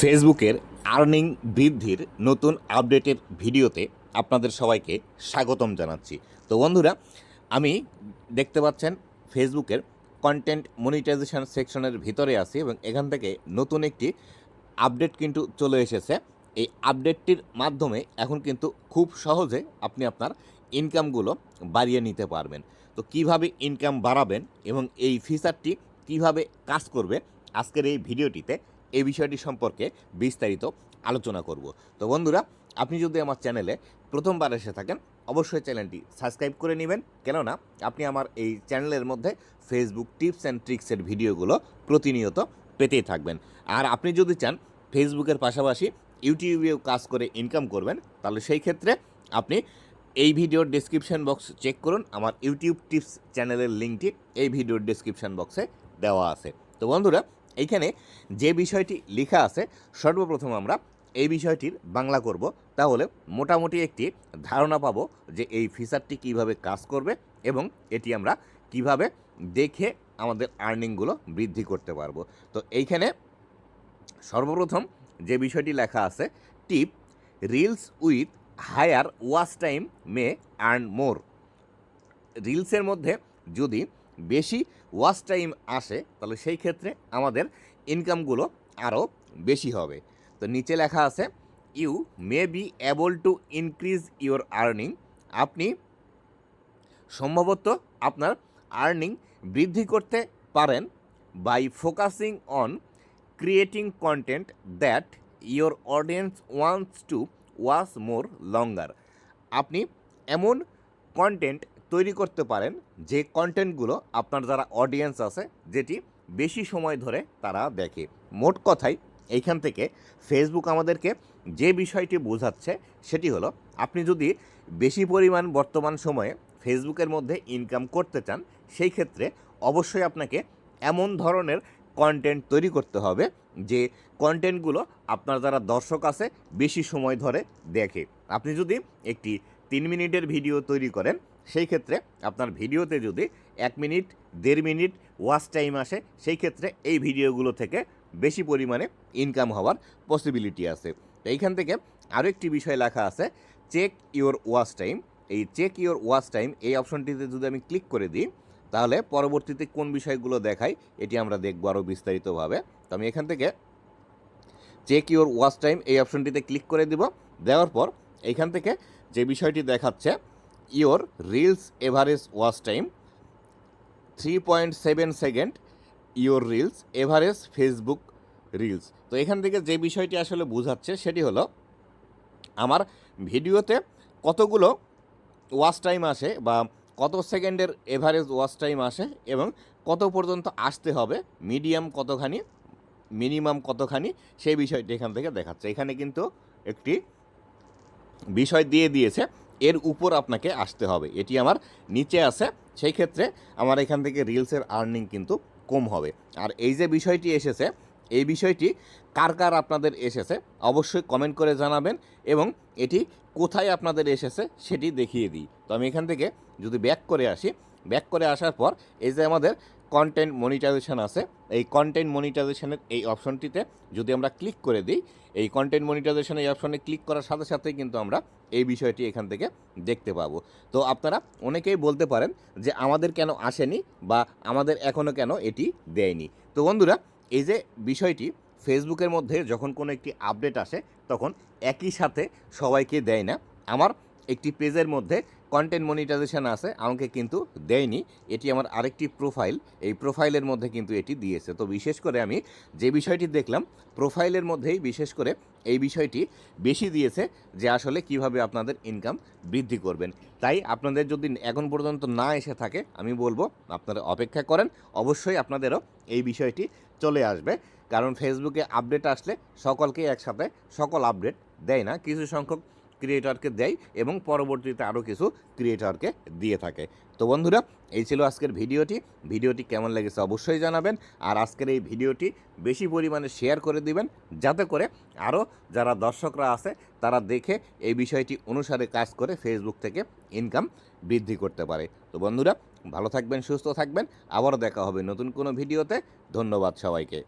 ফেসবুকের আর্নিং বৃদ্ধির নতুন আপডেটের ভিডিওতে আপনাদের সবাইকে স্বাগতম জানাচ্ছি। তো বন্ধুরা, আমি দেখতে পাচ্ছেন ফেসবুকের কন্টেন্ট মনিটাইজেশন সেকশনের ভিতরে আছি এবং এখান থেকে নতুন একটি আপডেট কিন্তু চলে এসেছে। এই আপডেটটির মাধ্যমে এখন কিন্তু খুব সহজে আপনি আপনার ইনকামগুলো বাড়িয়ে নিতে পারবেন। তো কীভাবে ইনকাম বাড়াবেন এবং এই ফিচারটি কীভাবে কাজ করবে আজকের এই ভিডিওটিতে এই বিষয়টি সম্পর্কে বিস্তারিত আলোচনা করব। তো বন্ধুরা, আপনি যদি আমার চ্যানেলে প্রথমবার এসে থাকেন, অবশ্যই চ্যানেলটি সাবস্ক্রাইব করে নেবেন। কেননা, আপনি আমার এই চ্যানেলের মধ্যে ফেসবুক টিপস অ্যান্ড ট্রিক্সের ভিডিওগুলো প্রতিনিয়ত পেতেই থাকবেন। আর আপনি যদি চান ফেসবুকের পাশাপাশি ইউটিউবেও কাজ করে ইনকাম করবেন, তাহলে সেই ক্ষেত্রে আপনি এই ভিডিওর ডেসক্রিপশন বক্স চেক করুন। আমার ইউটিউব টিপস চ্যানেলের লিঙ্কটি এই ভিডিওর ডেসক্রিপশন বক্সে দেওয়া আছে। তো বন্ধুরা এইখানে যে বিষয়টি লেখা আছে, সর্বপ্রথম আমরা এই বিষয়টির বাংলা করব। তাহলে মোটামুটি একটি ধারণা পাবো যে এই ফিচারটি কীভাবে কাজ করবে এবং এটি আমরা কীভাবে দেখে আমাদের আর্নিংগুলো বৃদ্ধি করতে পারব। তো এইখানে সর্বপ্রথম যে বিষয়টি লেখা আছে, tip reels with higher watch time may earn more রিলসের মধ্যে যদি বেশি ওয়াচ টাইম আসে, তাহলে সেই ক্ষেত্রে আমাদের ইনকামগুলো আরও বেশি হবে। তো নিচে লেখা আছে you may be able to increase your earning আপনি সম্ভবত আপনার আর্নিং বৃদ্ধি করতে পারেন by focusing on creating content that your audience wants to watch more longer আপনি এমন কন্টেন্ট তৈরি করতে পারেন যে কন্টেন্টগুলো আপনার যারা অডিয়েন্স আছে, যেটি বেশি সময় ধরে তারা দেখে। মোট কথাই, এইখান থেকে ফেসবুক আমাদেরকে যে বিষয়টি বোঝাচ্ছে, সেটি হলো আপনি যদি বেশি পরিমাণ বর্তমান সময়ে ফেসবুকের মধ্যে ইনকাম করতে চান, সেই ক্ষেত্রে অবশ্যই আপনাকে এমন ধরনের কন্টেন্ট তৈরি করতে হবে, যে কন্টেন্টগুলো আপনার যারা দর্শক আছে, বেশি সময় ধরে দেখে। আপনি যদি একটি তিন মিনিটের ভিডিও তৈরি করেন সেই ক্ষেত্রে আপনার ভিডিওতে যদি এক মিনিট, দেড় মিনিট ওয়াচ টাইম আসে, সেই ক্ষেত্রে এই ভিডিওগুলো থেকে বেশি পরিমাণে ইনকাম হওয়ার পসিবিলিটি আছে। তো এইখান থেকে আরও একটি বিষয় লেখা আছে চেক ইওর ওয়াচ টাইম এই চেক ইওর ওয়াচ টাইম এই অপশনটিতে যদি আমি ক্লিক করে দিই, তাহলে পরবর্তীতে কোন বিষয়গুলো দেখাই, এটি আমরা দেখব আরও বিস্তারিতভাবে। তো আমি এখান থেকে চেক ইওর ওয়াচ টাইম এই অপশনটিতে ক্লিক করে দিব। দেওয়ার পর এইখান থেকে যে বিষয়টি দেখাচ্ছে your reels average watch time three point seven second your reels average Facebook reels তো এখান থেকে যে বিষয়টি আসলে বোঝাচ্ছে সেটি হলো, আমার ভিডিওতে কতগুলো ওয়াচ টাইম আসে বা কত সেকেন্ডের এভারেজ ওয়াচ টাইম আসে এবং কত পর্যন্ত আসতে হবে মিডিয়াম কতখানি মিনিমাম কতখানি, সেই বিষয়টি এখান থেকে দেখাচ্ছে। এখানে কিন্তু একটি বিষয় দিয়ে দিয়েছে এর উপর আপনাকে আসতে হবে। এটি আমার নিচে আছে। সেই ক্ষেত্রে আমার এখান থেকে রিলসের আর্নিং কিন্তু কম হবে। আর এই যে বিষয়টি এসেছে, এই বিষয়টি কার কার আপনাদের এসেছে অবশ্যই কমেন্ট করে জানাবেন এবং এটি কোথায় আপনাদের এসেছে সেটি দেখিয়ে দিই। তো আমি এখান থেকে যদি ব্যাক করে আসি ব্যাক করে আসার পর এই যে আমাদের কন্টেন্ট মনিটাইজেশন আছে। এই কন্টেন্ট মনিটাইজেশনের এই অপশনটিতে যদি আমরা ক্লিক করে দিই, এই কন্টেন্ট মনিটাইজেশন এই অপশনে ক্লিক করার সাথে সাথেই কিন্তু আমরা এই বিষয়টি এখান থেকে দেখতে পাবো। তো আপনারা অনেকেই বলতে পারেন যে আমাদের কেন আসেনি বা আমাদের এখনও কেন এটি দেয়নি। তো বন্ধুরা, এই যে বিষয়টি ফেসবুকের মধ্যে যখন কোনো একটি আপডেট আসে, তখন একই সাথে সবাইকে দেয় না। আমার একটি পেজের মধ্যে কন্টেন্ট মনিটাইজেশন আছে, আমাকে কিন্তু দেয়নি। এটি আমার আরেকটি প্রোফাইল এই প্রোফাইলের মধ্যে কিন্তু এটি দিয়েছে। তো বিশেষ করে আমি যে বিষয়টি দেখলাম প্রোফাইলের মধ্যেই বিশেষ করে এই বিষয়টি বেশি দিয়েছে যে আসলে কীভাবে আপনাদের ইনকাম বৃদ্ধি করবেন। তাই আপনাদের যদি এখন পর্যন্ত না এসে থাকে, আমি বলব আপনারা অপেক্ষা করেন, অবশ্যই আপনাদেরও এই বিষয়টি চলে আসবে। কারণ ফেসবুকে আপডেট আসলে সকলকেই একসাথে সকল আপডেট দেয় না। কিছু সংখ্যক ক্রিয়েটরকে দেয় এবং পরবর্তীতে আরও কিছু ক্রিয়েটরকে দিয়ে থাকে। তো বন্ধুরা, এই ছিল আজকের ভিডিওটি। ভিডিওটি কেমন লেগেছে অবশ্যই জানাবেন। আর আজকের এই ভিডিওটি বেশি পরিমাণে শেয়ার করে দিবেন, যাতে করে আরও যারা দর্শকরা আছে, তারা দেখে এই বিষয়টি অনুসারে কাজ করে ফেসবুক থেকে ইনকাম বৃদ্ধি করতে পারে। তো বন্ধুরা, ভালো থাকবেন, সুস্থ থাকবেন। আবারও দেখা হবে নতুন কোনো ভিডিওতে। ধন্যবাদ সবাইকে।